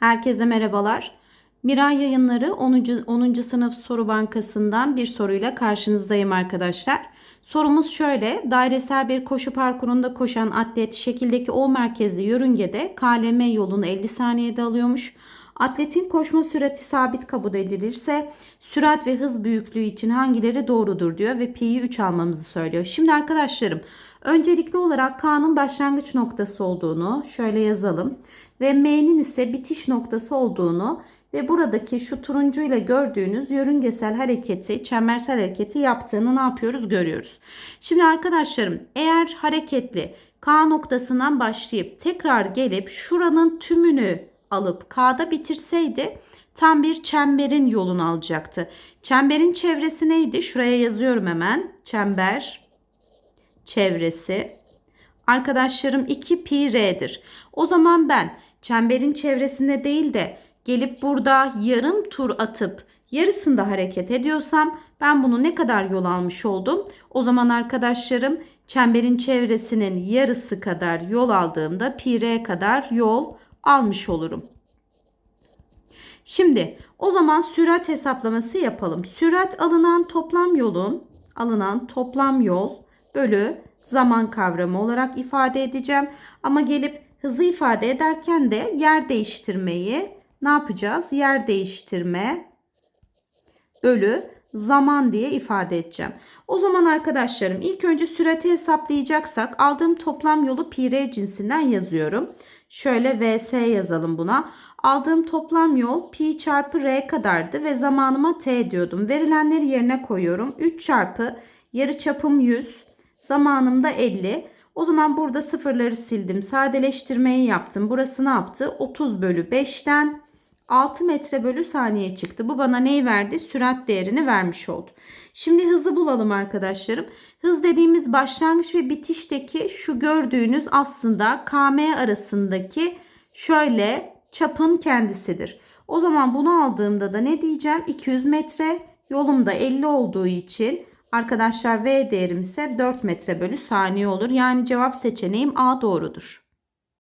Herkese merhabalar. Miray Yayınları 10. 10. sınıf soru bankasından bir soruyla karşınızdayım arkadaşlar. Sorumuz şöyle. Dairesel bir koşu parkurunda koşan atlet şekildeki O merkezli yörüngede KLM yolunu 50 saniyede alıyormuş. Atletin koşma sürati sabit kabul edilirse sürat ve hız büyüklüğü için hangileri doğrudur diyor ve pi'yi 3 almamızı söylüyor. Şimdi arkadaşlarım öncelikli olarak K'nın başlangıç noktası olduğunu şöyle yazalım ve M'nin ise bitiş noktası olduğunu ve buradaki şu turuncuyla gördüğünüz yörüngesel hareketi, çembersel hareketi yaptığını ne yapıyoruz görüyoruz. Şimdi arkadaşlarım eğer hareketli K noktasından başlayıp tekrar gelip şuranın tümünü alıp K'da bitirseydi tam bir çemberin yolunu alacaktı. Çemberin çevresi neydi? Şuraya yazıyorum hemen. Çember çevresi. Arkadaşlarım 2 pi r'dir. O zaman ben çemberin çevresinde değil de gelip burada yarım tur atıp yarısında hareket ediyorsam ben bunu ne kadar yol almış oldum? O zaman arkadaşlarım çemberin çevresinin yarısı kadar yol aldığımda pi r kadar yol almış olurum. Şimdi o zaman sürat hesaplaması yapalım. Sürat alınan toplam yolun alınan toplam yol bölü zaman kavramı olarak ifade edeceğim. Ama gelip hızı ifade ederken de yer değiştirmeyi ne yapacağız? Yer değiştirme bölü zaman diye ifade edeceğim. O zaman arkadaşlarım ilk önce sürati hesaplayacaksak aldığım toplam yolu pi r cinsinden yazıyorum. Şöyle vs yazalım buna. Aldığım toplam yol pi çarpı r kadardı ve zamanıma t diyordum. Verilenleri yerine koyuyorum. 3 çarpı yarı çapım 100, zamanım da 50. O zaman burada sıfırları sildim. Sadeleştirmeyi yaptım. Burası ne yaptı? 30 bölü 5'ten 6 metre bölü saniye çıktı. Bu bana neyi verdi? Sürat değerini vermiş oldu. Şimdi hızı bulalım arkadaşlarım. Hız dediğimiz başlangıç ve bitişteki şu gördüğünüz aslında KM arasındaki şöyle çapın kendisidir. O zaman bunu aldığımda da ne diyeceğim? 200 metre. Yolum da 50 olduğu için arkadaşlar V değerim ise 4 metre bölü saniye olur. Yani cevap seçeneğim A doğrudur.